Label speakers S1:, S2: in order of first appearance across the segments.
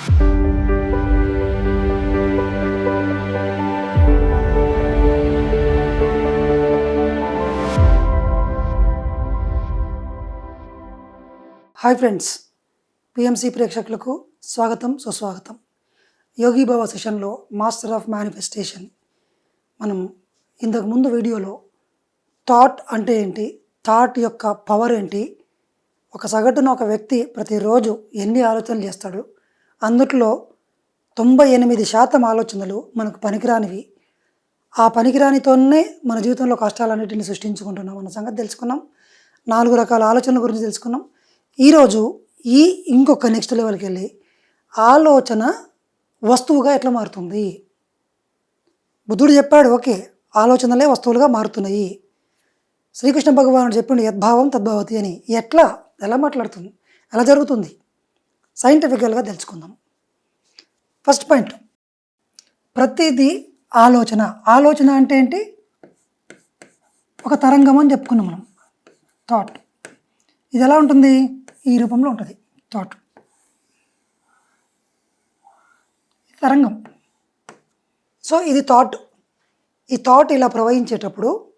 S1: Hi friends PMC ప్రేక్షకులకు స్వాగతం సుస్వాగతం. యోగి బాబా సెషన్లో మాస్టర్ ఆఫ్ మేనిఫెస్టేషన్ మనం ఇంతకు ముందు వీడియోలో థాట్ అంటే ఏంటి థాట్ యొక్క పవర్ ఏంటి ఒక సగటున ఒక వ్యక్తి ప్రతిరోజు ఎన్ని ఆలోచనలు చేస్తాడు అందుట్లో తొంభై ఎనిమిది శాతం ఆలోచనలు మనకు పనికిరానివి. ఆ పనికిరానితోనే మన జీవితంలో కష్టాలన్నిటిని సృష్టించుకుంటున్నాం అన్న సంగతి తెలుసుకున్నాం. నాలుగు రకాల ఆలోచనల గురించి తెలుసుకున్నాం. ఈరోజు ఈ ఇంకొక నెక్స్ట్ లెవెల్కి వెళ్ళి ఆలోచన వస్తువుగా ఎట్లా మారుతుంది? బుద్ధుడు చెప్పాడు ఓకే ఆలోచనలే వస్తువులుగా మారుతున్నాయి. శ్రీకృష్ణ భగవానుడు చెప్పిండు యద్భావం తద్భవతి అని. ఎట్లా? ఎలా మాట్లాడుతుంది? ఎలా జరుగుతుంది? సైంటిఫికల్గా తెలుసుకుందాం. First point. ప్రతిదీ ఆలోచన. ఆలోచన అంటే ఏంటి? ఒక తరంగం అని చెప్పుకున్నాం మనం. థాట్. ఇది ఎలా ఉంటుంది? ఈ రూపంలో ఉంటుంది. థాట్. తరంగం. సో ఇది థాట్. ఈ థాట్ ఇలా ప్రవహించేటప్పుడు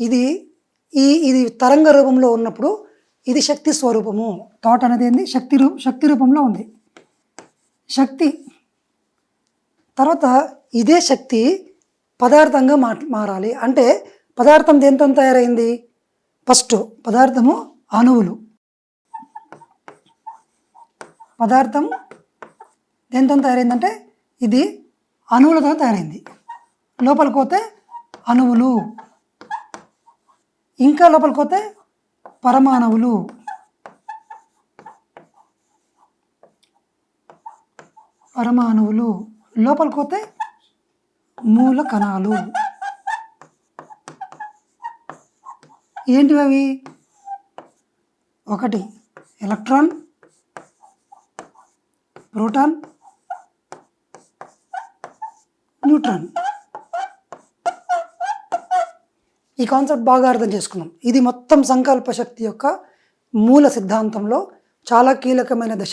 S1: ఇది ఈ ఇది తరంగ రూపంలో ఉన్నప్పుడు ఇది శక్తి స్వరూపము. థాట్ అనేది ఏంది? శక్తి రూ శక్తి రూపంలో ఉంది. శక్తి. తర్వాత ఇదే శక్తి పదార్థంగా మా మారాలి. అంటే పదార్థం దేంతో తయారైంది? ఫస్ట్ పదార్థము అణువులు. పదార్థం దేంతో తయారైందంటే ఇది అణువులతో తయారైంది. లోపలికి పోతే అణువులు. ఇంకా లోపలికి పోతే పరమాణువులు. పరమాణువులు. లోపలికి పోతే మూల కణాలు. ఏంటివి అవి? ఒకటి ఎలక్ట్రాన్ ప్రోటాన్ న్యూట్రాన్. ఈ కాన్సెప్ట్ బాగా అర్థం చేసుకున్నాం. ఇది మొత్తం సంకల్ప శక్తి యొక్క మూల సిద్ధాంతంలో చాలా కీలకమైన దశ.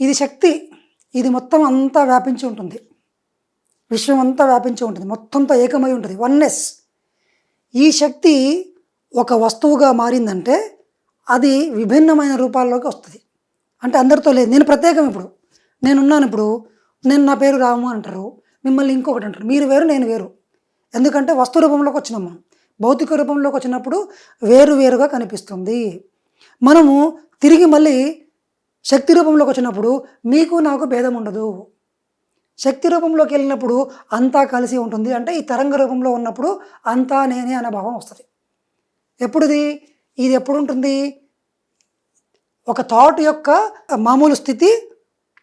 S1: ఇది శక్తి ఇది మొత్తం అంతా వ్యాపించి ఉంటుంది. విశ్వం అంతా వ్యాపించి ఉంటుంది. మొత్తంతో ఏకమై ఉంటుంది. వన్నెస్ ఈ శక్తి ఒక వస్తువుగా మారిందంటే అది విభిన్నమైన రూపాల్లోకి వస్తుంది. అంటే అందరితో లేదు. నేను ప్రత్యేకం ఇప్పుడు. నేనున్నాను ఇప్పుడు. నేను నా పేరు రాము అంటారు. మిమ్మల్ని ఇంకొకటి అంటారు. మీరు వేరు నేను వేరు. ఎందుకంటే వస్తు రూపంలోకి వచ్చినాం మనం భౌతిక రూపంలోకి వచ్చినప్పుడు వేరు వేరుగా కనిపిస్తుంది. మనము తిరిగి మళ్ళీ శక్తి రూపంలోకి వచ్చినప్పుడు మీకు నాకు భేదం ఉండదు. శక్తి రూపంలోకి వెళ్ళినప్పుడు అంతా కలిసి ఉంటుంది. అంటే ఈ తరంగ రూపంలో ఉన్నప్పుడు అంతా నేనే అనే భావం వస్తుంది. ఎప్పుడుది? ఇది ఎప్పుడు ఉంటుంది ఒక థాట్ యొక్క మామూలు స్థితి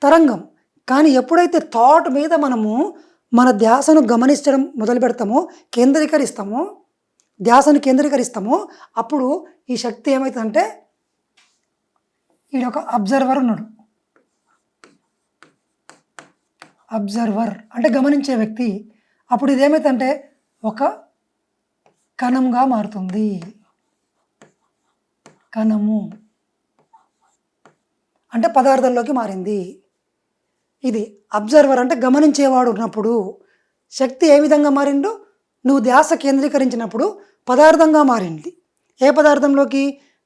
S1: తరంగం. కానీ ఎప్పుడైతే థాట్ మీద మనము మన ధ్యాసను గమనించడం మొదలు పెడతామో కేంద్రీకరిస్తామో ధ్యాసను కేంద్రీకరిస్తామో అప్పుడు ఈ శక్తి ఏమవుతుందంటే ఈడొక అబ్జర్వర్ ఉన్నాడు. అబ్జర్వర్ అంటే గమనించే వ్యక్తి. అప్పుడు ఇదేమైతుందంటే ఒక కణంగా మారుతుంది. కణము. అంటే పదార్థంలోకి మారింది. ఇది అబ్జర్వర్ అంటే గమనించేవాడు ఉన్నప్పుడు శక్తి ఏ విధంగా మారిందో నువ్వు ధ్యాస కేంద్రీకరించినప్పుడు పదార్థంగా మారింది. ఏ పదార్థంలోకి?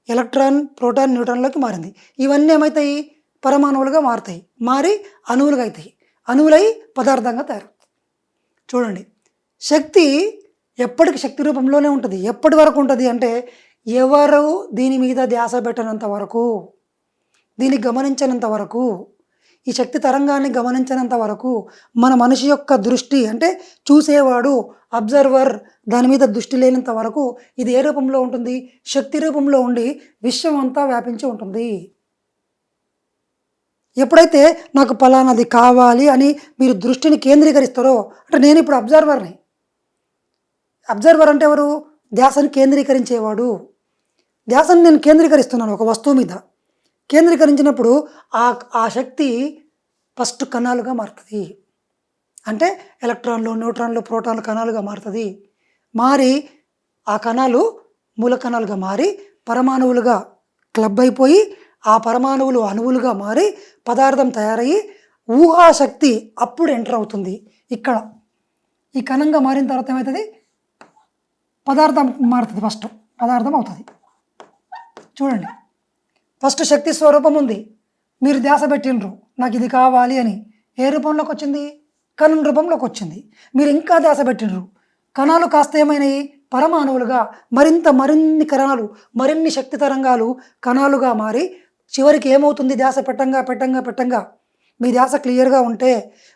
S1: ఎలక్ట్రాన్ ప్రోటాన్ న్యూట్రాన్లోకి మారింది. ఇవన్నీ ఏమవుతాయి పరమాణువులుగా మారుతాయి. మారి అణువులుగా అవుతాయి. అణువులై పదార్థంగా తయారవుతాయి చూడండి. శక్తి ఎప్పటికి శక్తి రూపంలోనే ఉంటుంది. ఎప్పటి వరకు ఉంటుంది అంటే ఎవరు దీని మీద ధ్యాస పెట్టనంత వరకు దీన్ని గమనించనంత వరకు ఈ శక్తి తరంగాన్ని గమనించినంత వరకు మన మనిషి యొక్క దృష్టి అంటే చూసేవాడు అబ్జర్వర్ దాని మీద దృష్టి లేనంత వరకు ఇది ఏ రూపంలో ఉంటుంది? శక్తి రూపంలో ఉండి విశ్వం అంతా వ్యాపించి ఉంటుంది. ఎప్పుడైతే నాకు పలానాది కావాలి అని మీరు దృష్టిని కేంద్రీకరిస్తారో అంటే నేను ఇప్పుడు అబ్జర్వర్ని. అబ్జర్వర్ అంటే ఎవరు? ధ్యాసను కేంద్రీకరించేవాడు. ధ్యాసను నేను కేంద్రీకరిస్తున్నాను ఒక వస్తువు మీద. కేంద్రీకరించినప్పుడు ఆ ఆ శక్తి ఫస్ట్ కణాలుగా మారుతుంది. అంటే ఎలక్ట్రాన్లు న్యూట్రాన్లు ప్రోటాన్లు కణాలుగా మారుతుంది. మారి ఆ కణాలు మూల కణాలుగా మారి పరమాణువులుగా క్లబ్ అయిపోయి ఆ పరమాణువులు అణువులుగా మారి పదార్థం తయారయ్యి ఊహాశక్తి అప్పుడు ఎంటర్ అవుతుంది. ఇక్కడ ఈ కణంగా మారిన తర్వాత ఏమవుతుంది? పదార్థం మారుతుంది ఫస్ట్. పదార్థం అవుతుంది. చూడండి. ఫస్ట్ శక్తి స్వరూపం ఉంది. మీరు ధ్యాస పెట్టినరు నాకు ఇది కావాలి అని ఏ రూపంలోకి వచ్చింది? కణం రూపంలోకి వచ్చింది. మీరు ఇంకా ధ్యాస పెట్టినరు కణాలు కాస్త ఏమైనాయి? పరమాణువులుగా మరింత మరిన్ని కణాలు మరిన్ని శక్తి తరంగాలు కణాలుగా మారి చివరికి ఏమవుతుంది? ధ్యాస పెట్టంగా పెట్టంగా పెట్టంగా. మీ ధ్యాస క్లియర్గా ఉంటే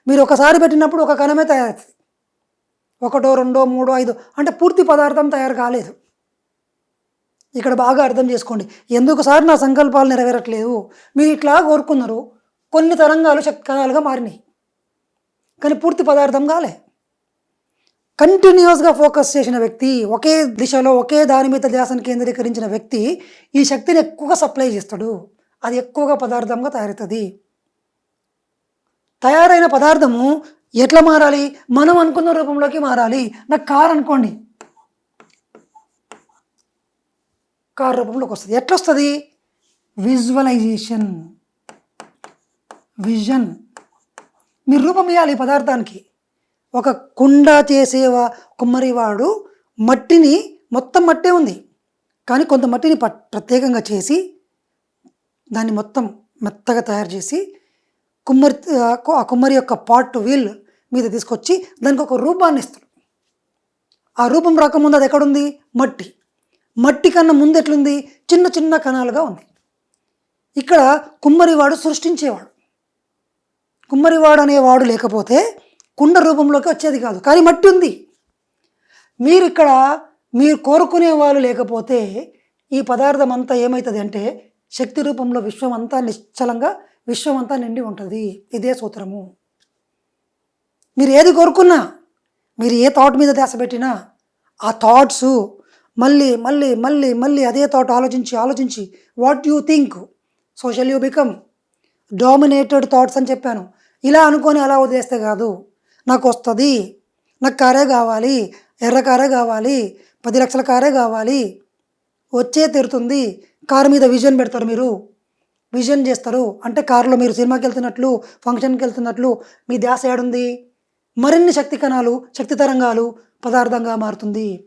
S1: మీరు ఒకసారి పెట్టినప్పుడు ఒక కణమే తయారవుతుంది. ఒకటో రెండో మూడో ఐదో అంటే పూర్తి పదార్థం తయారు కాలేదు. ఇక్కడ బాగా అర్థం చేసుకోండి. ఎందుకు సార్ నా సంకల్పాలు నెరవేరట్లేదు? మీరు ఇట్లా కోరుకున్నారు. కొన్ని తరంగాలు శక్తి కణాలుగా మారినాయి. కానీ పూర్తి పదార్థం కాలే. కంటిన్యూస్గా ఫోకస్ చేసిన వ్యక్తి ఒకే దిశలో ఒకే దాని మీద ధ్యాసను కేంద్రీకరించిన వ్యక్తి ఈ శక్తిని ఎక్కువగా సప్లై చేస్తాడు. అది ఎక్కువగా పదార్థంగా తయారవుతుంది. తయారైన పదార్థము ఎట్లా మారాలి? మనం అనుకున్న రూపంలోకి మారాలి. నాకు కార్ అనుకోండి. కార్ రూపంలోకి వస్తుంది. ఎట్లా వస్తుంది విజువలైజేషన్ విజన్ మీరు రూపం ఇవ్వాలి ఈ పదార్థానికి. ఒక కుండ చేసే కుమ్మరివాడు మట్టిని మొత్తం మట్టే ఉంది. కానీ కొంత మట్టిని ప- ప్రత్యేకంగా చేసి దాన్ని మొత్తం మెత్తగా తయారు చేసి కుమ్మరి ఆ కుమ్మరి యొక్క పార్ట్ వీల్ మీద తీసుకొచ్చి దానికి ఒక రూపాన్ని ఇస్తాడు ఆ రూపం రాకముందు అది ఎక్కడుంది? మట్టి. మట్టి కన్నా ముందు ఎట్లుంది? చిన్న చిన్న కణాలుగా ఉంది. ఇక్కడ కుమ్మరివాడు సృష్టించేవాడు. కుమ్మరివాడు అనేవాడు లేకపోతే కుండ రూపంలోకి వచ్చేది కాదు. కానీ మట్టి ఉంది. మీరు ఇక్కడ మీరు కోరుకునే వాళ్ళు లేకపోతే ఈ పదార్థం అంతా ఏమవుతుంది అంటే శక్తి రూపంలో విశ్వం అంతా నిశ్చలంగా విశ్వం అంతా నిండి ఉంటుంది. ఇదే సూత్రము. మీరు ఏది కోరుకున్నా మీరు ఏ థాట్ మీద ధ్యాస పెట్టినా ఆ థాట్స్ మళ్ళీ మళ్ళీ మళ్ళీ మళ్ళీ అదే థాట్ ఆలోచించి ఆలోచించి what you think social you become dominated thoughts అని చెప్పాను. ఇలా అనుకొని అలా వదిలేస్తే కాదు. నాకు వస్తుంది నాకు కారే కావాలి ఎర్ర కారే కావాలి పది లక్షల కారే కావాలి. వచ్చే తీరుతుంది కారు మీద విజన్ పెడతారు మీరు. విజన్ చేస్తారు. అంటే కారులో మీరు సినిమాకి వెళ్తున్నట్లు ఫంక్షన్కి వెళ్తున్నట్లు మీ ధ్యాస ఏడుంది? మరిన్ని శక్తి కణాలు శక్తి తరంగాలు పదార్థంగా మారుతుంది.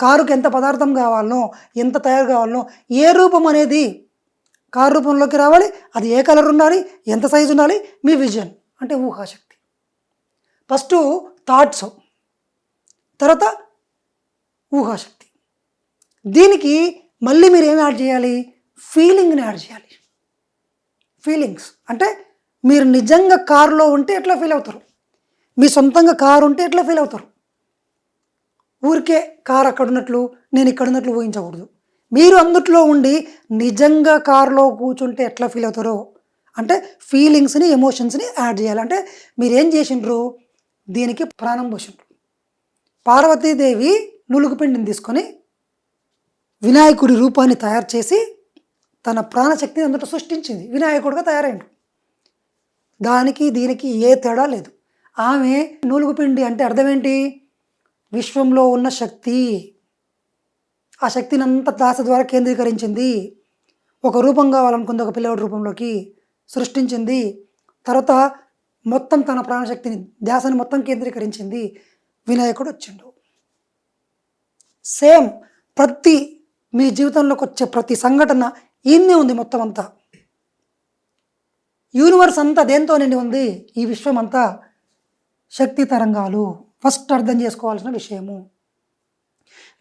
S1: కారుకి ఎంత పదార్థం కావాలనో ఎంత తయారు కావాలనో ఏ రూపం అనేది కారు రూపంలోకి రావాలి అది ఏ కలర్ ఉండాలి ఎంత సైజు ఉండాలి మీ విజన్ అంటే ఊహాశక్తి. First thoughts. తర్వాత ఊహాశక్తి. దీనికి మళ్ళీ మీరు ఏం యాడ్ చేయాలి? ఫీలింగ్ని యాడ్ చేయాలి. ఫీలింగ్స్. అంటే మీరు నిజంగా కారులో ఉంటే ఎట్లా ఫీల్ అవుతారు? మీ సొంతంగా కారు ఉంటే ఎట్లా ఫీల్ అవుతారు? ఊరికే కారు అక్కడ ఉన్నట్లు నేను ఇక్కడ ఉన్నట్లు ఊహించకూడదు. మీరు అందుట్లో ఉండి నిజంగా కారులో కూర్చుంటే ఎట్లా ఫీల్ అవుతారో? అంటే ఫీలింగ్స్ని ఎమోషన్స్ని యాడ్ చేయాలి. అంటే మీరేం చేసిండ్రు? దీనికి ప్రాణం పోసిండ్రు. పార్వతీదేవి నులుగు పిండిని తీసుకొని వినాయకుడి రూపాన్ని తయారు చేసి తన ప్రాణశక్తిని అందులో సృష్టించింది. వినాయకుడిగా తయారైండు. దానికి దీనికి ఏ తేడా లేదు. ఆమె నూలుగు పిండి అంటే అర్థం ఏంటి? విశ్వంలో ఉన్న శక్తి. ఆ శక్తిని అంతా దాస ద్వారా కేంద్రీకరించింది. ఒక రూపం కావాలనుకుంది ఒక పిల్లవాడి రూపంలోకి సృష్టించింది. తర్వాత మొత్తం తన ప్రాణశక్తిని ధ్యాసని మొత్తం కేంద్రీకరించింది. వినాయకుడు వచ్చిండు. సేమ్ ప్రతి మీ జీవితంలోకి వచ్చే ప్రతి సంఘటన ఈయన్నే ఉంది మొత్తం అంతా. యూనివర్స్ అంతా దేంతో నిండి ఉంది? ఈ విశ్వం అంతా శక్తి తరంగాలు. ఫస్ట్ అర్థం చేసుకోవాల్సిన విషయము.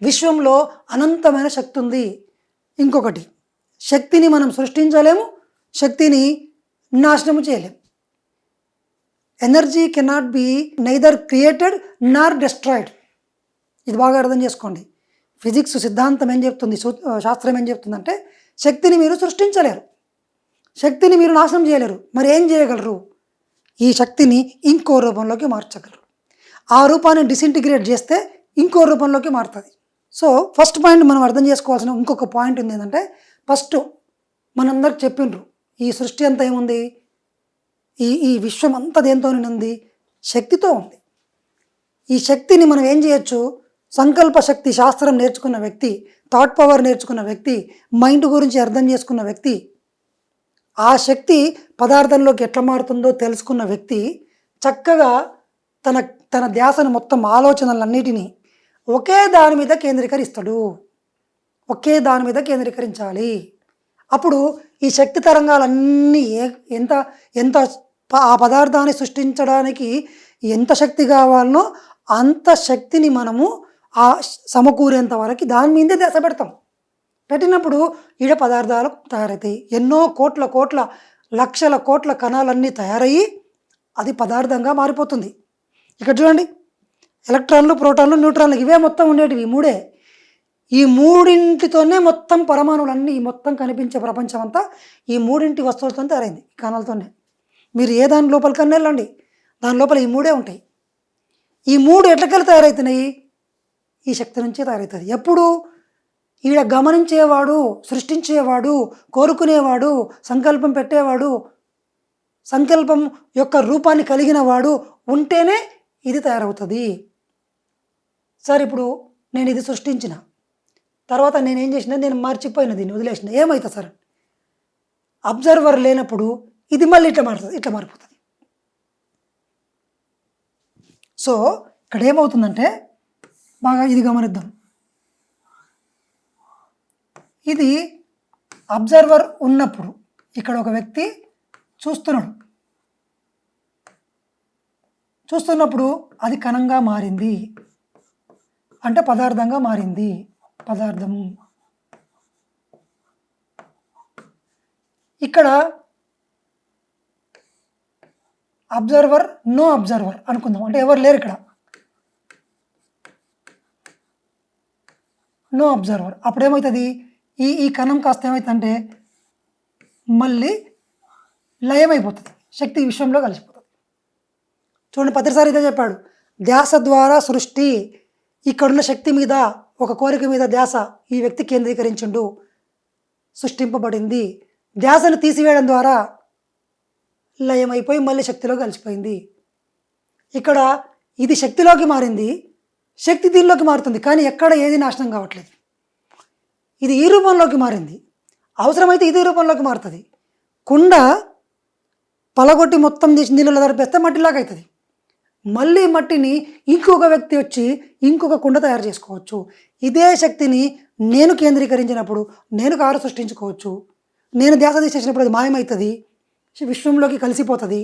S1: విశ్వంలో అనంతమైన శక్తి ఉంది. ఇంకొకటి శక్తిని మనం సృష్టించలేము శక్తిని నాశనము చేయలేము energy cannot be neither created nor destroyed. ఇది బాగా అర్థం చేసుకోండి. ఫిజిక్స్ సిద్ధాంతం ఏం చెప్తుంది? శాస్త్రం ఏం చెప్తుందంటే శక్తిని మీరు సృష్టించలేరు. శక్తిని మీరు నాశనం చేయలేరు. మరి ఏం చేయగలరు? ఈ శక్తిని ఇంకో రూపంలోకి మార్చగలరు. ఆ రూపాన్ని డిసింటిగ్రేట్ చేస్తే ఇంకో రూపంలోకి మారుతుంది. సో ఫస్ట్ పాయింట్ మనం అర్థం చేసుకోవాల్సిన ఇంకొక పాయింట్ ఉంది ఏంటంటే ఫస్ట్ మనందరికి చెప్పిండ్రు ఈ సృష్టి అంతా ఏముంది? ఈ ఈ విశ్వం అంతా దేంతో ఉంది శక్తితో ఉంది. ఈ శక్తిని మనం ఏం చేయొచ్చు? సంకల్ప శక్తి శాస్త్రం నేర్చుకున్న వ్యక్తి థాట్ పవర్ నేర్చుకున్న వ్యక్తి మైండ్ గురించి అర్థం చేసుకున్న వ్యక్తి ఆ శక్తి పదార్థంలోకి ఎట్లా మారుతుందో తెలుసుకున్న వ్యక్తి చక్కగా తన తన ధ్యాసను మొత్తం ఆలోచనలన్నిటినీ ఒకే దాని మీద కేంద్రీకరిస్తాడు. ఒకే దాని మీద కేంద్రీకరించాలి. అప్పుడు ఈ శక్తి తరంగాలన్నీ ఏ ఎంత ఎంత ప- ఆ పదార్థాన్ని సృష్టించడానికి ఎంత శక్తి కావాలనో అంత శక్తిని మనము ఆ సమకూరేంత వరకు దాని మీదే దశ పెడతాం. పెట్టినప్పుడు ఈడ పదార్థాలు తయారవుతాయి ఎన్నో కోట్ల కోట్ల లక్షల కోట్ల కణాలన్నీ తయారయ్యి అది పదార్థంగా మారిపోతుంది. ఇక్కడ చూడండి. ఎలక్ట్రాన్లు ప్రోటాన్లు న్యూట్రాన్లు ఇవే మొత్తం ఉండేటివి మూడే. ఈ మూడింటితోనే మొత్తం పరమాణువులన్నీ ఈ మొత్తం కనిపించే ప్రపంచం అంతా ఈ మూడింటి వస్తువులతో తయారైంది ఈ కణాలతోనే. మీరు ఏ దాని లోపలికన్నా వెళ్ళండి దాని లోపల ఈ మూడే ఉంటాయి. ఈ మూడు ఎట్లకెళ్ళి తయారవుతున్నాయి ఈ శక్తి నుంచే తయారవుతుంది ఎప్పుడు? ఈడ గమనించేవాడు సృష్టించేవాడు కోరుకునేవాడు సంకల్పం పెట్టేవాడు సంకల్పం యొక్క రూపాన్ని కలిగిన వాడు ఉంటేనే ఇది తయారవుతుంది. సార్ ఇప్పుడు నేను ఇది సృష్టించిన. తర్వాత నేను ఏం చేసిన నేను మర్చిపోయిన దీన్ని వదిలేసిన. ఏమవుతుంది సార్? అబ్జర్వర్ లేనప్పుడు ఇది మళ్ళీ ఇట్లా మారుతుంది ఇట్లా మారిపోతుంది. సో ఇక్కడ ఏమవుతుందంటే బాగా ఇది గమనిద్దాం. ఇది అబ్జర్వర్ ఉన్నప్పుడు ఇక్కడ ఒక వ్యక్తి చూస్తున్నాడు. చూస్తున్నప్పుడు అది కణంగా మారింది. అంటే పదార్థంగా మారింది. పదార్థము ఇక్కడ అబ్జర్వర్ నో అబ్జర్వర్ అనుకుందాం. అంటే ఎవరు లేరు ఇక్కడ. No observer. అప్పుడు ఏమవుతుంది ఈ ఈ కణం కాస్త ఏమవుతుందంటే మళ్ళీ లయమైపోతుంది. శక్తి విషయంలో కలిసిపోతుంది. చూడండి పత్రిసారి ఇదే చెప్పాడు. ధ్యాస ద్వారా సృష్టి ఇక్కడున్న శక్తి మీద ఒక కోరిక మీద ధ్యాస ఈ వ్యక్తి కేంద్రీకరించుండు సృష్టింపబడింది. ధ్యాసను తీసివేయడం ద్వారా లయమైపోయి మళ్ళీ శక్తిలో కలిసిపోయింది. ఇక్కడ ఇది శక్తిలోకి మారింది శక్తి దీనిలోకి మారుతుంది కానీ ఎక్కడ ఏది నాశనం కావట్లేదు. ఇది ఈ రూపంలోకి మారింది అవసరమైతే ఇది రూపంలోకి మారుతుంది. కుండ పలగొట్టి మొత్తం తీసి నీళ్ళలో తడిపేస్తే మట్టిలాగా అవుతుంది. మళ్ళీ మట్టిని ఇంకొక వ్యక్తి వచ్చి ఇంకొక కుండ తయారు చేసుకోవచ్చు. ఇదే శక్తిని నేను కేంద్రీకరించినప్పుడు నేను కారు సృష్టించుకోవచ్చు. నేను ధ్యాస తీసేసినప్పుడు అది మాయమవుతుంది విశ్వంలోకి కలిసిపోతుంది.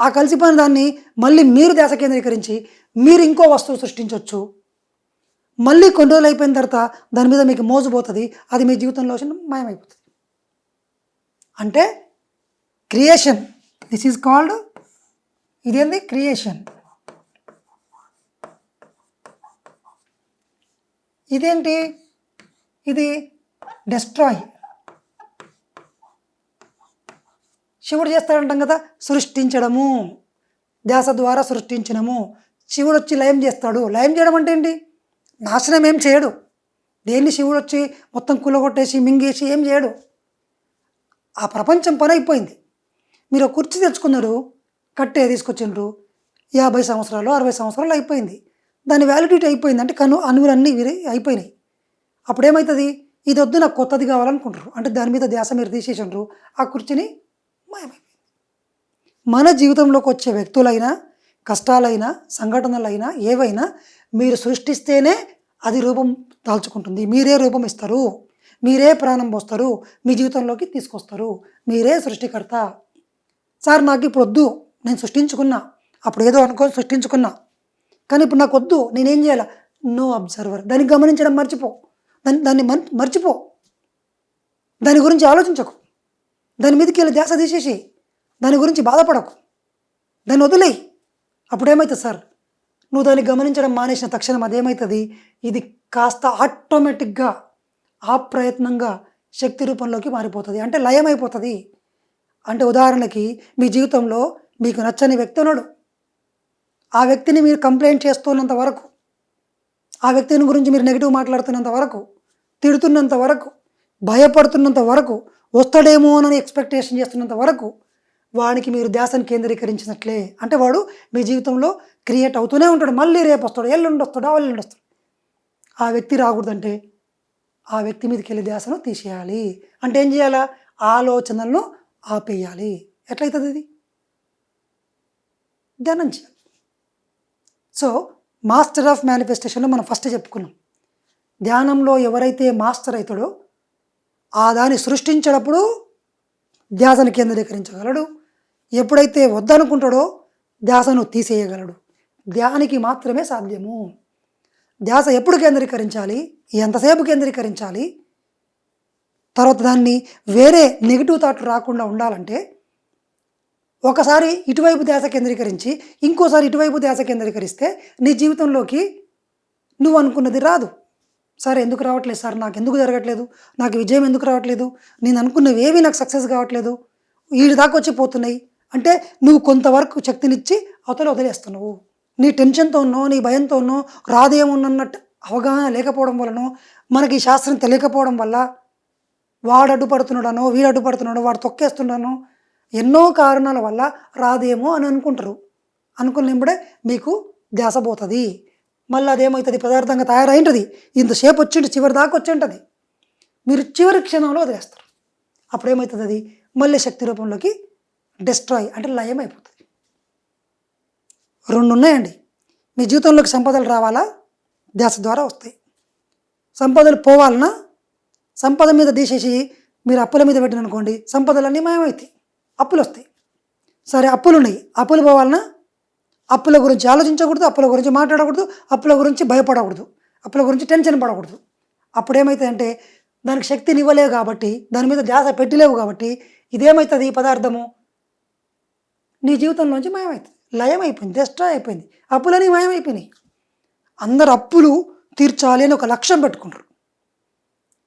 S1: ఆ కలిసిపోయిన దాన్ని మళ్ళీ మీరు ధ్యాస కేంద్రీకరించి మీరు ఇంకో వస్తువు సృష్టించవచ్చు మళ్ళీ కొన్ని రోజులు అయిపోయిన తర్వాత దాని మీద మీకు మోజుపోతుంది. అది మీ జీవితంలో వచ్చిన మాయమైపోతుంది. అంటే క్రియేషన్. దిస్ ఈజ్ కాల్డ్ ఇదేంది క్రియేషన్ ఇదేంటి? ఇది డెస్ట్రాయ్ శివుడు చేస్తాడంటాం కదా సృష్టించడము. ధ్యాస ద్వారా సృష్టించడము. శివుడు వచ్చి లయం చేస్తాడు. లయం చేయడం అంటే ఏంటి? నాశనం ఏం చేయడు. దేన్ని శివుడు వచ్చి మొత్తం కులగొట్టేసి మింగేసి ఏం చేయడు. ఆ ప్రపంచం పని అయిపోయింది మీరు కుర్చీ తెచ్చుకున్నారు. కట్టే తీసుకొచ్చిండ్రు. యాభై సంవత్సరాలు అరవై సంవత్సరాలు అయిపోయింది. దాని వ్యాలిడిటీ అయిపోయింది. అంటే కను అణువులన్నీ విరి అయిపోయినాయి. అప్పుడు ఏమవుతుంది ఇది వద్దు నాకు కొత్తది కావాలనుకుంటారు అంటే దాని మీద ధ్యాస మీరు తీసేసిండ్రు. ఆ కుర్చీని మాయమైపోయింది. మన జీవితంలోకి వచ్చే వ్యక్తులైనా కష్టాలైనా సంఘటనలైనా ఏవైనా మీరు సృష్టిస్తేనే అది రూపం దాల్చుకుంటుంది. మీరే రూపం ఇస్తారు. మీరే ప్రాణం పోస్తారు. మీ జీవితంలోకి తీసుకొస్తారు. మీరే సృష్టికర్త. సార్ నాకు ఇప్పుడు వద్దు నేను సృష్టించుకున్నా. అప్పుడు ఏదో అనుకొని సృష్టించుకున్నా. కానీ ఇప్పుడు నాకు వద్దు నేనేం చేయాలి? నో అబ్జర్వర్ దాన్ని గమనించడం మర్చిపో. దాన్ని దాన్ని మర్చిపో. దాని గురించి ఆలోచించకు. దాని మీదకి వెళ్ళి ధ్యాస తీసేసి దాని గురించి బాధపడకు. దాన్ని వదిలేయి. అప్పుడేమవుతుంది సార్? నువ్వు దాన్ని గమనించడం మానేసిన తక్షణం అదేమవుతుంది ఇది కాస్త ఆటోమేటిక్గా అప్రయత్నంగా శక్తి రూపంలోకి మారిపోతుంది. అంటే లయమైపోతుంది. అంటే ఉదాహరణకి మీ జీవితంలో మీకు నచ్చని వ్యక్తి ఉన్నాడు. ఆ వ్యక్తిని మీరు కంప్లైంట్ చేస్తున్నంత వరకు ఆ వ్యక్తిని గురించి మీరు నెగిటివ్ మాట్లాడుతున్నంత వరకు తిడుతున్నంత వరకు భయపడుతున్నంత వరకు వస్తాడేమో అని ఎక్స్పెక్టేషన్ చేస్తున్నంత వరకు వాడికి మీరు ధ్యాసను కేంద్రీకరించినట్లే. అంటే వాడు మీ జీవితంలో క్రియేట్ అవుతూనే ఉంటాడు. మళ్ళీ రేపు వస్తాడు ఎల్లుండి వస్తాడు ఎల్లుండి వస్తాడు. ఆ వ్యక్తి రాకూడదంటే ఆ వ్యక్తి మీదకి వెళ్ళి ధ్యాసను తీసేయాలి. అంటే ఏం చేయాలా? ఆలోచనలను ఆపేయాలి. ఎట్లయితుంది ఇది? ధ్యానం చేయాలి సో మాస్టర్ ఆఫ్ మేనిఫెస్టేషన్లో మనం ఫస్ట్ చెప్పుకున్నాం. ధ్యానంలో ఎవరైతే మాస్టర్ అవుతాడో ఆ దాన్ని సృష్టించేటప్పుడు ధ్యాసను కేంద్రీకరించగలడు. ఎప్పుడైతే వద్దనుకుంటాడో ధ్యాసను తీసేయగలడు. ధ్యానికి మాత్రమే సాధ్యము. ధ్యాస ఎప్పుడు కేంద్రీకరించాలి? ఎంతసేపు కేంద్రీకరించాలి? తర్వాత దాన్ని వేరే నెగిటివ్ థాట్ రాకుండా ఉండాలంటే ఒకసారి ఇటువైపు ధ్యాస కేంద్రీకరించి ఇంకోసారి ఇటువైపు ధ్యాస కేంద్రీకరిస్తే నీ జీవితంలోకి నువ్వు అనుకున్నది రాదు. సార్ ఎందుకు రావట్లేదు సార్? నాకు ఎందుకు జరగట్లేదు? నాకు విజయం ఎందుకు రావట్లేదు? నేను అనుకున్నవి ఏవి నాకు సక్సెస్ కావట్లేదు? వీడి దాకా వచ్చి పోతున్నాయి. అంటే నువ్వు కొంతవరకు శక్తినిచ్చి అవతల వదిలేస్తున్నావు. నీ టెన్షన్తోనో నీ భయంతోనో ఉన్నో రాదేమున్నట్టు అవగాహన లేకపోవడం వలనో మనకి శాస్త్రం తెలియకపోవడం వల్ల వాడు అడ్డుపడుతున్నాడనో వీడు అడ్డుపడుతున్నాడో వాడు తొక్కేస్తున్నానో ఎన్నో కారణాల వల్ల రాదేమో అని అనుకుంటారు. అనుకున్నప్పుడే మీకు ధ్యాస పోతుంది. మళ్ళీ అదేమవుతుంది? పదార్థంగా తయారైంటుంది. ఇంతసేపు వచ్చిండు చివరి దాకా వచ్చి ఉంటుంది మీరు చివరి క్షణంలో వదిలేస్తారు. అప్పుడు ఏమవుతుంది అది మళ్ళీ శక్తి రూపంలోకి డిస్ట్రాయ్ అంటే లయం అయిపోతుంది రెండు ఉన్నాయండి మీ జీవితంలోకి సంపదలు రావాలా? ధ్యాస ద్వారా వస్తాయి. సంపదలు పోవాలన్నా సంపద మీద తీసేసి మీరు అప్పుల మీద పెట్టిన అనుకోండి సంపదలన్నీ మాయమవుతాయి అప్పులు వస్తాయి సరే అప్పులు ఉన్నాయి అప్పులు పోవాలన్నా అప్పుల గురించి ఆలోచించకూడదు అప్పుల గురించి మాట్లాడకూడదు అప్పుల గురించి భయపడకూడదు అప్పుల గురించి టెన్షన్ పడకూడదు. అప్పుడు ఏమవుతుందంటే దానికి శక్తిని ఇవ్వలేవు కాబట్టి దాని మీద ధ్యాస పెట్టలేవు కాబట్టి ఇదేమవుతుంది ఈ పదార్థము? నీ జీవితంలోంచి మాయమవుతుంది లయం అయిపోయింది డిస్ట్రాయ్ అయిపోయింది అప్పులని మాయమైపోయినాయి. అందరు అప్పులు తీర్చాలి అని ఒక లక్ష్యం పెట్టుకుంటారు.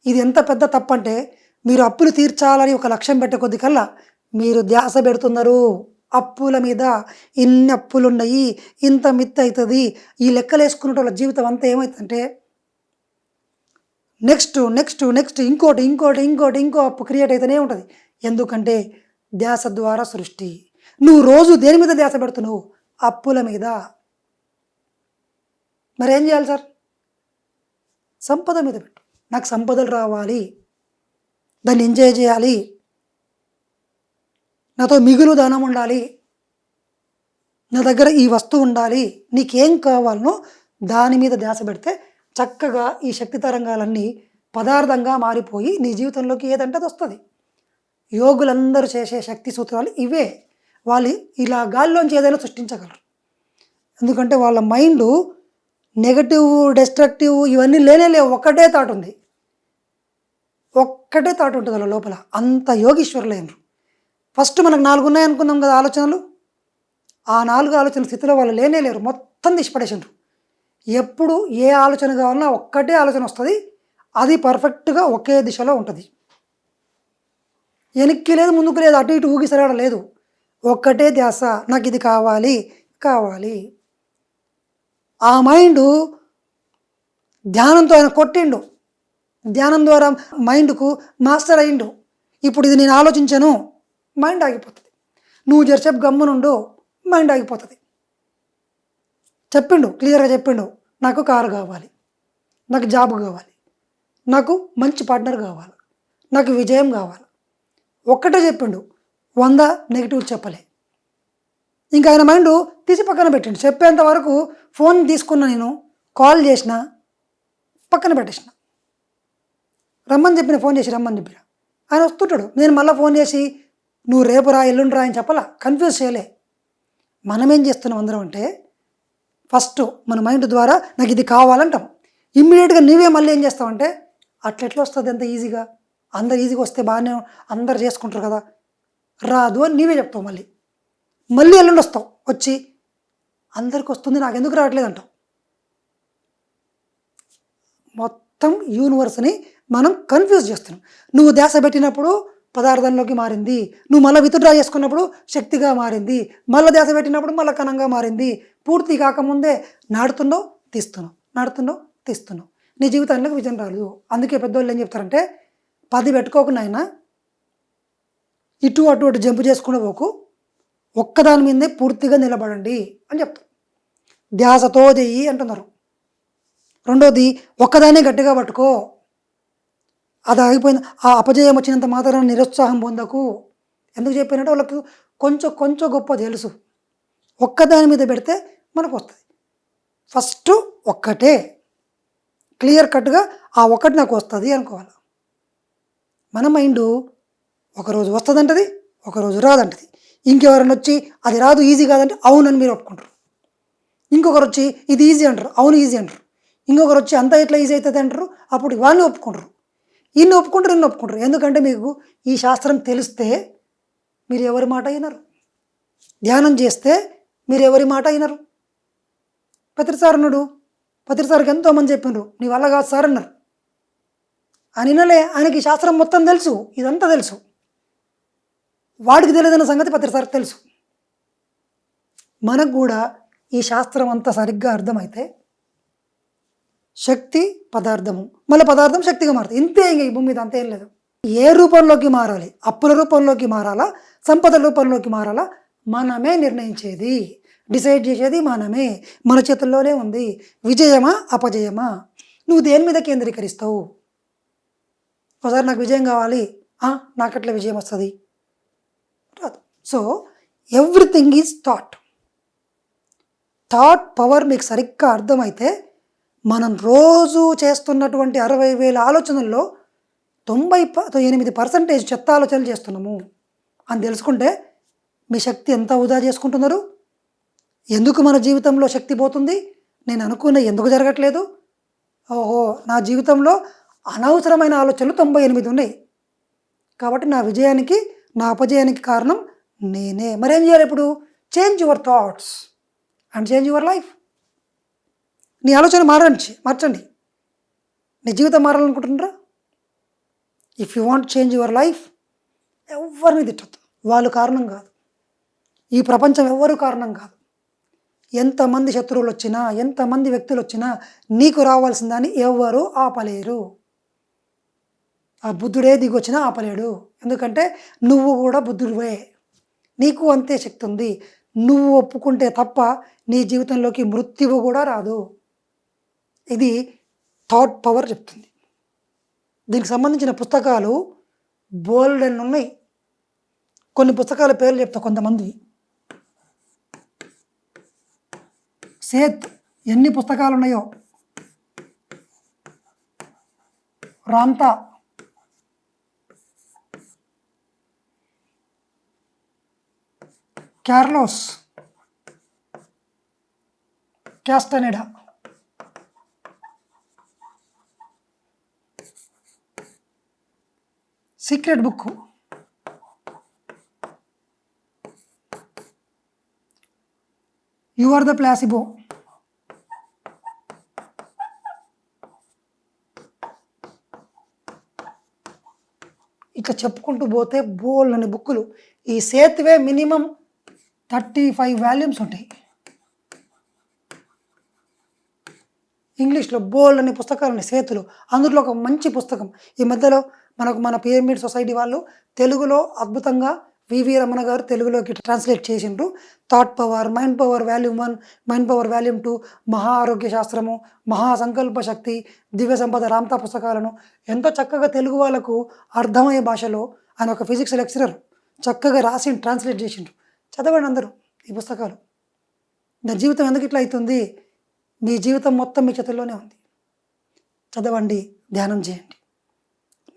S1: ఇది ఎంత పెద్ద తప్పు అంటే మీరు అప్పులు తీర్చాలని ఒక లక్ష్యం పెట్టే కొద్ది కల్లా మీరు ధ్యాస పెడుతున్నారు. అప్పుల మీద ఇన్ని అప్పులున్నాయి. ఇంత మిత్ అవుతుంది ఈ లెక్కలు వేసుకునేటోళ్ళ వాళ్ళ జీవితం అంతా ఏమవుతుందంటే నెక్స్ట్ నెక్స్ట్ నెక్స్ట్ ఇంకోటి ఇంకోటి ఇంకోటి ఇంకో అప్పు క్రియేట్ అయితేనే ఉంటుంది. ఎందుకంటే ధ్యాస ద్వారా సృష్టి. నువ్వు రోజు దేని మీద ధ్యాస పెడుతున్నావు? అప్పుల మీద. మరి ఏం చేయాలి సార్? సంపద మీద పెట్టు. నాకు సంపదలు రావాలి. దాన్ని ఎంజాయ్ చేయాలి. నాతో మిగులు ధనం ఉండాలి. నా దగ్గర ఈ వస్తువు ఉండాలి. నీకేం కావాలనో దాని మీద ధ్యాస పెడితే చక్కగా ఈ శక్తి తరంగాలన్నీ పదార్థంగా మారిపోయి నీ జీవితంలోకి ఏదంటే అది వస్తుంది. యోగులందరూ చేసే శక్తి సూత్రాలు ఇవే. వాళ్ళు ఇలా గాల్లోంచి ఏదైనా సృష్టించగలరు. ఎందుకంటే వాళ్ళ మైండ్ నెగటివ్ డెస్ట్రక్టివ్ ఇవన్నీ లేనే లేవు. ఒక్కటే థాట్ ఉంది. ఒక్కటే థాట్ ఉంటుంది వాళ్ళ లోపల. అంత యోగీశ్వరులైనరు. ఫస్ట్ మనకు నాలుగు ఉన్నాయి అనుకున్నాం కదా ఆలోచనలు. ఆ నాలుగు ఆలోచన స్థితిలో వాళ్ళు లేనే లేరు. మొత్తం తీసిపడేసిండ్రు. ఎప్పుడు ఏ ఆలోచన కావాలన్నా ఒక్కటే ఆలోచన వస్తుంది. అది పర్ఫెక్ట్గా ఒకే దిశలో ఉంటుంది. వెనక్కి లేదు ముందుకు లేదు అటు ఇటు ఊగిసరాడ లేదు. ఒక్కటే ధ్యాస. నాకు ఇది కావాలి కావాలి. ఆ మైండ్ ధ్యానంతో ఆయన కొట్టిండు. ధ్యానం ద్వారా మైండ్కు మాస్టర్ అయిండు ఇప్పుడు ఇది నేను ఆలోచించాను. మైండ్ ఆగిపోతుంది. నువ్వు జరసేపు గమ్మునుండు మైండ్ ఆగిపోతుంది. చెప్పిండు క్లియర్గా చెప్పిండు నాకు కారు కావాలి నాకు జాబ్ కావాలి నాకు మంచి పార్ట్నర్ కావాలి నాకు విజయం కావాలి. ఒక్కటే చెప్పిండు వంద నెగిటివ్ చెప్పలే. ఇంకా ఆయన మైండ్ తీసి పక్కన పెట్టిండు. చెప్పేంత వరకు ఫోన్ తీసుకున్న నేను కాల్ చేసిన పక్కన పెట్టేసిన. రమ్మని చెప్పిన ఫోన్ చేసి రమ్మని చెప్పిన. ఆయన వస్తుంటాడు. నేను మళ్ళీ ఫోన్ చేసి నువ్వు రేపు రా ఎల్లుండి రా అని చెప్పాలా? కన్ఫ్యూజ్ చేయలే. మనం ఏం చేస్తున్నాం అందరం అంటే ఫస్ట్ మన మైండ్ ద్వారా నాకు ఇది కావాలంటాం. ఇమ్మీడియట్గా నీవే మళ్ళీ ఏం చేస్తావంటే అట్లా ఎట్లా వస్తుంది ఎంత ఈజీగా అందరు ఈజీగా వస్తే బాగానే అందరు చేసుకుంటారు కదా. రాదు అని నీవే చెప్తావు మళ్ళీ. మళ్ళీ ఎల్లుండి వస్తావు వచ్చి అందరికి వస్తుంది నాకు ఎందుకు రావట్లేదు అంటావు. మొత్తం యూనివర్స్ని మనం కన్ఫ్యూజ్ చేస్తున్నాం. నువ్వు ధ్యాస పెట్టినప్పుడు పదార్థంలోకి మారింది. నువ్వు మళ్ళీ విత్డ్రా చేసుకున్నప్పుడు శక్తిగా మారింది. మళ్ళీ ధ్యాస పెట్టినప్పుడు మళ్ళీ కణంగా మారింది. పూర్తి కాకముందే నాడుతున్నావు తీస్తున్నావు. నాడుతున్నావు తీస్తున్నావు. నీ జీవితానికి విజయం రాలేదు. అందుకే పెద్దోళ్ళు ఏం చెప్తారంటే పది పెట్టుకోకు అయినా ఇటు అటు అటు జంపు చేసుకునే పోకు. ఒక్కదాని మీదే పూర్తిగా నిలబడండి అని చెప్తారు. ధ్యాసతో చెయ్యి అంటున్నారు. రెండోది ఒక్కదానే గట్టిగా పట్టుకో. అది ఆగిపోయింది. ఆ అపజయం వచ్చినంత మాత్రం నిరుత్సాహం పొందకు. ఎందుకు చెప్పినట్టు వాళ్ళకు కొంచెం కొంచెం గొప్ప తెలుసు. ఒక్కదాని మీద పెడితే మనకు వస్తుంది. ఫస్ట్ ఒక్కటే. క్లియర్ కట్గా ఆ ఒక్కటి నాకు వస్తుంది అనుకోవాలి. మన మైండ్ ఒకరోజు వస్తుందంటది ఒకరోజు రాదంటది. ఇంకెవరైనా వచ్చి అది రాదు ఈజీ కాదంటే అవునని మీరు ఒప్పుకుంటారు. ఇంకొకరు వచ్చి ఇది ఈజీ అంటారు అవును ఈజీ అంటారు. ఇంకొకరు వచ్చి అంత ఎట్లా ఈజీ అవుతుంది అంటారు అప్పుడు వాళ్ళు ఒప్పుకుంటారు. ఇన్ని ఒప్పుకుంటారు ఇన్ని ఒప్పుకుంటారు. ఎందుకంటే మీకు ఈ శాస్త్రం తెలిస్తే మీరు ఎవరి మాట అయినారు? ధ్యానం చేస్తే మీరు ఎవరి మాట అయినారు? పత్రి సార్ ఎంతోమంది చెప్పినారు. నీ వల్ల కాదు సార్ అన్నారు. అని వినలే. ఆయనకి ఈ శాస్త్రం మొత్తం తెలుసు. ఇదంతా తెలుసు. వాడికి తెలియదన్న సంగతి పత్రిసారికి తెలుసు. మనకు కూడా ఈ శాస్త్రం అంతా సరిగ్గా అర్థమైతే శక్తి పదార్థము. మళ్ళీ పదార్థం శక్తిగా మారుతుంది. ఇంతే ఇంక ఈ భూమి మీద అంతేం లేదు. ఏ రూపంలోకి మారాలి? అప్పుల రూపంలోకి మారాలా? సంపద రూపంలోకి మారాలా? మనమే నిర్ణయించేది. డిసైడ్ చేసేది మనమే. మన చేతుల్లోనే ఉంది. విజయమా? అపజయమా? నువ్వు దేని మీద కేంద్రీకరిస్తావు? ఒకసారి నాకు విజయం కావాలి. నాకు అట్లా విజయం వస్తుంది? రాదు. So everything is thought. Thought power మీకు సరిగ్గా అర్థమైతే మనం రోజు చేస్తున్నటువంటి అరవై వేల ఆలోచనల్లో తొంభై ప ఎనిమిది పర్సెంటేజ్ చెత్త ఆలోచనలు చేస్తున్నాము. అని తెలుసుకుంటే మీ శక్తి ఎంత వృధా చేసుకుంటున్నారు? ఎందుకు మన జీవితంలో శక్తి పోతుంది? నేను అనుకున్న ఎందుకు జరగట్లేదు? ఓహో నా జీవితంలో అనవసరమైన ఆలోచనలు తొంభై ఎనిమిది ఉన్నాయి. కాబట్టి నా విజయానికి నా అపజయానికి కారణం నేనే. మరేం చేయాలి ఇప్పుడు? Change your thoughts and change your life నీ ఆలోచన మారండి మార్చండి. నీ జీవితం మారాలనుకుంటున్నారా? If you want change your life ఎవరిని తిట్టద్దు. వాళ్ళు కారణం కాదు. ఈ ప్రపంచం ఎవ్వరు కారణం కాదు. ఎంతమంది శత్రువులు వచ్చినా ఎంతమంది వ్యక్తులు వచ్చినా నీకు రావాల్సిన దాన్ని ఎవ్వరూ ఆపలేరు. ఆ బుద్ధుడే దిగొచ్చినా ఆపలేడు. ఎందుకంటే నువ్వు కూడా బుద్ధుడివే. నీకు అంతే శక్తి ఉంది. నువ్వు ఒప్పుకుంటే తప్ప నీ జీవితంలోకి మృత్యువు కూడా రాదు. ఇది థాట్ పవర్ చెప్తుంది. దీనికి సంబంధించిన పుస్తకాలు బోల్డ్ అని ఉన్నాయి. కొన్ని పుస్తకాల పేర్లు చెప్తా కొంతమంది. సేత్ ఎన్ని పుస్తకాలు ఉన్నాయో? Ramtha. Carlos. Castaneda. Secret book. You are the placebo. ఇట్లా చెప్పుకుంటూ పోతే బోల్ అనే బుక్కులు. ఈ సేత్వే మినిమం థర్టీ ఫైవ్ వాల్యూమ్స్ ఉంటాయి. ఇంగ్లీష్లో బోల్డ్ అనే పుస్తకాలు ఉన్నాయి సేతులు. అందులో ఒక మంచి పుస్తకం. ఈ మధ్యలో మనకు మన పిరమిడ్ సొసైటీ వాళ్ళు తెలుగులో అద్భుతంగా వివి రమణ గారు తెలుగులోకి ట్రాన్స్లేట్ చేసిండ్రు. Thought power mind power volume one mind power volume two మహా ఆరోగ్య శాస్త్రము మహా సంకల్ప శక్తి దివ్య సంపద రామ్తా పుస్తకాలను ఎంతో చక్కగా తెలుగు వాళ్ళకు అర్థమయ్యే భాషలో ఆయన ఒక ఫిజిక్స్ లెక్చరర్ చక్కగా రాసి ట్రాన్స్లేట్ చేసిండ్రు. చదవండి అందరూ ఈ పుస్తకాలు. నా జీవితం ఎందుకు ఇట్లా అవుతుంది? మీ జీవితం మొత్తం మీ చేతుల్లోనే ఉంది. చదవండి ధ్యానం చేయండి.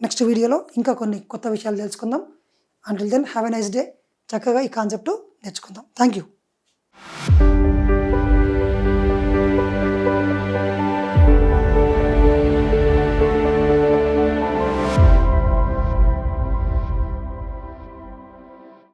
S1: నెక్స్ట్ వీడియోలో ఇంకా కొన్ని కొత్త విషయాలు తెలుసుకుందాం. Until then have a nice day చక్కగా ఈ కాన్సెప్ట్ నేర్చుకుందాం. Thank you